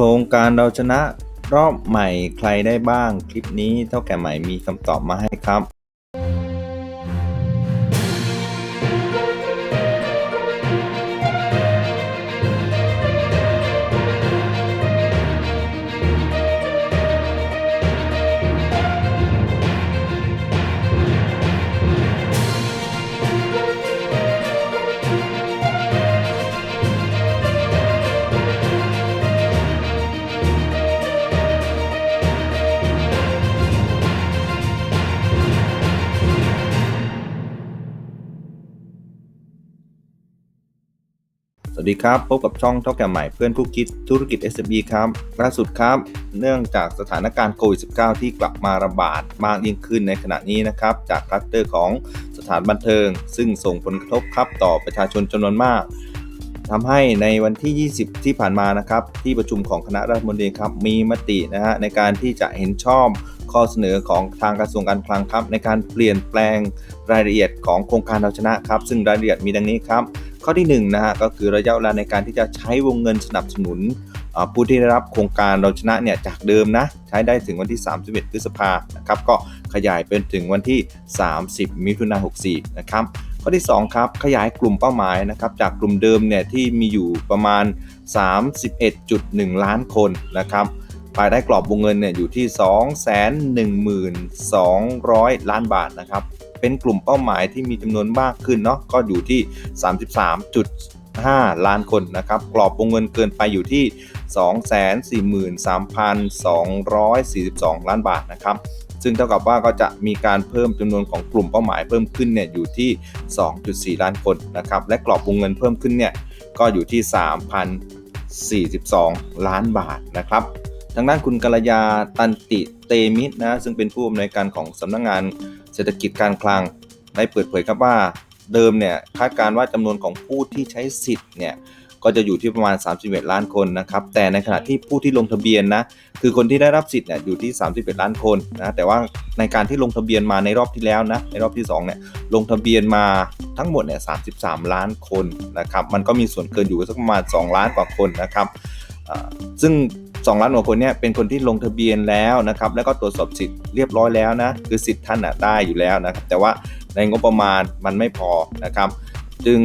ครงการเราชนะรอบใหม่ใครได้บ้าง คลิปนี้เท่าแก่ใหม่มีคำตอบมาให้ครับ ดีครับ พบกับช่องเท่าแก่ใหม่เพื่อนคู่คิดธุรกิจ SME ครับล่าสุดครับ เนื่องจากสถานการณ์โควิด -19 ที่กลับมาระบาดมากยิ่งขึ้นในขณะนี้นะครับ จากคลัสเตอร์ของสถานบันเทิง ซึ่งส่งผลกระทบครับต่อประชาชนจำนวนมากทำให้ในวันที่ 20 ที่ผ่านมานะครับ ที่ประชุมของคณะรัฐมนตรีครับมีมตินะฮะในการที่จะเห็นชอบ ข้อเสนอของทางกระทรวงการคลังครับ ในการเปลี่ยนแปลงรายละเอียดของโครงการเราชนะครับ ซึ่งรายละเอียดมีดังนี้ครับ ข้อที่1นงนะฮะก็คือระยะเวลาในการที่จะใช้วงเงินสนับสนุนผู้ที่ได้รับโครงการเราชนะเนี่ยจากเดิมนะใช้ได้ถึงวันที่ 31 พฤษภานะครับก็ขยายเป็นถึงวันที่ 30 มิถุนายน64 นะครับข้อที่ 2 ครับ ขยายกลุ่มเป้าหมายนะครับจากกลุ่มเดิมเนี่ยที่มีอยู่ประมาณ 31.1 ล้านคนนะครับ ภายใต้กรอบวงเงินเนี่ยอยู่ที่ 212,200 ล้านบาทนะครับ เป็นกลุ่มเป้าหมายที่มีจำนวนมากขึ้นเนาะก็อยู่ที่ 33.5 ล้านคนนะครับ กรอบวงเงินเกินไปอยู่ที่ 243,242 ล้านบาทนะครับซึ่งเท่ากับว่าก็จะมีการเพิ่มจำนวนของกลุ่มเป้าหมายเพิ่มขึ้นเนี่ยอยู่ที่ 2.4 ล้านคนนะครับ และกรอบวงเงินเพิ่มขึ้นเนี่ยก็อยู่ที่ 3,042 ล้านบาทนะครับ ทางด้านคุณกัลยาตันติเตมิตนะซึ่งเป็นผู้อำนวยการของสำนักงงานเศรษฐกิจการคลังได้เปิดเผยครับว่าเดิมเนี่ยคาดการว่าจำนวนของผู้ที่ใช้สิทธิ์เนี่ยก็จะอยู่ที่ประมาณ 31 ล้านคนนะครับ แต่ในขณะที่ผู้ที่ลงทะเบียนนะ คือคนที่ได้รับสิทธิ์เนี่ยอยู่ที่ 31 ล้านคนนะ แต่ว่าในการที่ลงทะเบียนมาในรอบที่แล้วนะ ในรอบที่2เนี่ย ลงทะเบียนมาทั้งหมดเนี่ย 33 ล้านคนนะครับ มันก็มีส่วนเกินอยู่สักประมาณ 2 ล้านกว่าคนนะครับซึ่ง 2 ล้านกว่าคนเนี่ยเป็นคนที่ลงทะเบียนแล้วนะครับแล้วก็ตรวจสอบสิทธิ์เรียบร้อยแล้วนะคือสิทธิ์ท่านอะได้อยู่แล้วนะครับแต่ว่าในงบประมาณมันไม่พอนะครับ จึง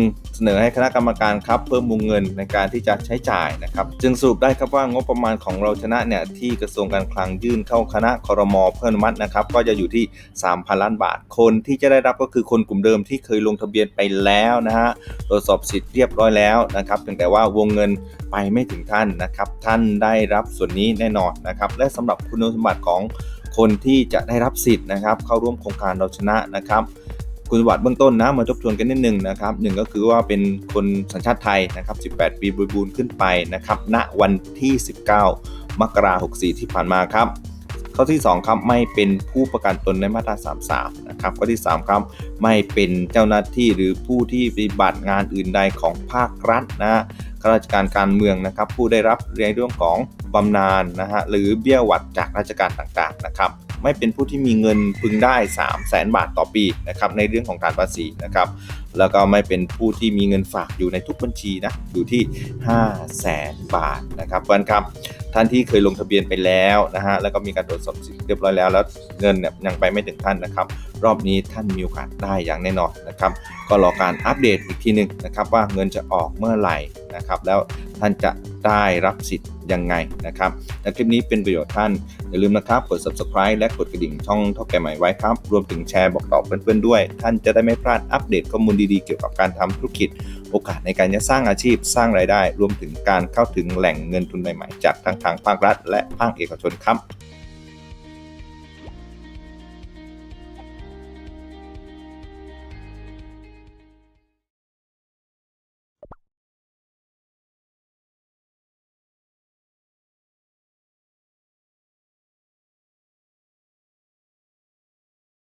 นอให้คณะกรรมการครับเพิ่มวงเงินในการที่จะใช้จ่ายนะครับจึงสรุปได้ครับว่างบประมาณของเราชนะเนี่ยที่กระทรวงการคลังยื่นเข้าคณะคอรมอเพื่ออนุมัตินะครับก็จะอยู่ที่ 3,000 ล้านบาท คนที่จะได้รับก็คือคนกลุ่มเดิมที่เคยลงทะเบียนไปแล้วนะฮะตรวจสอบสิทธิ์เรียบร้อยแล้วนะครับเพียงแต่ว่าวงเงินไปไม่ถึงท่านนะครับท่านได้รับส่วนนี้แน่นอนนะครับและสำหรับคุณสมบัติของคนที่จะได้รับสิทธิ์นะครับเข้าร่วมโครงการเราชนะนะครับ คุณสมบัติเบื้องต้นนะมาทบทวนกันนิดนึงนะครับหนึ่งก็คือว่าเป็นคนสัญชาติไทยนะครับ 18 ปีบริบูรณ์ขึ้นไปนะครับณวันที่ 19 มกราคม 64 ที่ผ่านมาครับข้อที่ 2 ครับไม่เป็นผู้ประกันตนในมาตรา 33 นะครับข้อที่ 3 ครับไม่เป็นเจ้าหน้าที่หรือผู้ที่ปฏิบัติงานอื่นใดของภาครัฐนะข้าราชการการเมืองนะครับ ผู้ได้รับในเรื่องของบำนาญนะฮะหรือเบี้ยหวัดจากราชการต่างๆนะครับ ไม่เป็นผู้ที่มีเงินพึงได้ 3 0 0แสนบาทต่อปีนะครับในเรื่องของการภาษีนะครับแล้วก็ไม่เป็นผู้ที่มีเงินฝากอยู่ในทุกบัญชีนะอยู่ที่ 5 0 0แสนบาทนะครับเพื่อนครับท่านที่เคยลงทะเบียนไปแล้วนะฮะแล้วก็มีการตรวจสอบสิทธิ์เรียบร้อยแล้วแล้วเงินเนี่ยยังไปไม่ถึงท่านนะครับ รอบนี้ท่านมีโอกาสได้อย่างแน่นอนนะครับ ก็รอการอัปเดตอีกทีหนึ่งนะครับว่าเงินจะออกเมื่อไหร่นะครับ แล้วท่านจะ ได้รับสิทธิ์ยังไงนะครับและคลิปนี้เป็นประโยชน์ท่าน อย่าลืมนะครับ กด subscribe และกดกระดิ่งช่องเท่าแก่ใหม่ไว้ครับ รวมถึงแชร์บอกต่อเพื่อนๆด้วย ท่านจะได้ไม่พลาดอัปเดตข้อมูลดีๆ เกี่ยวกับการทำธุรกิจ โอกาสในการจะสร้างอาชีพ สร้างรายได้ รวมถึงการเข้าถึงแหล่งเงินทุนใหม่ๆ จากทั้งทางภาครัฐ และภาคเอกชนครับ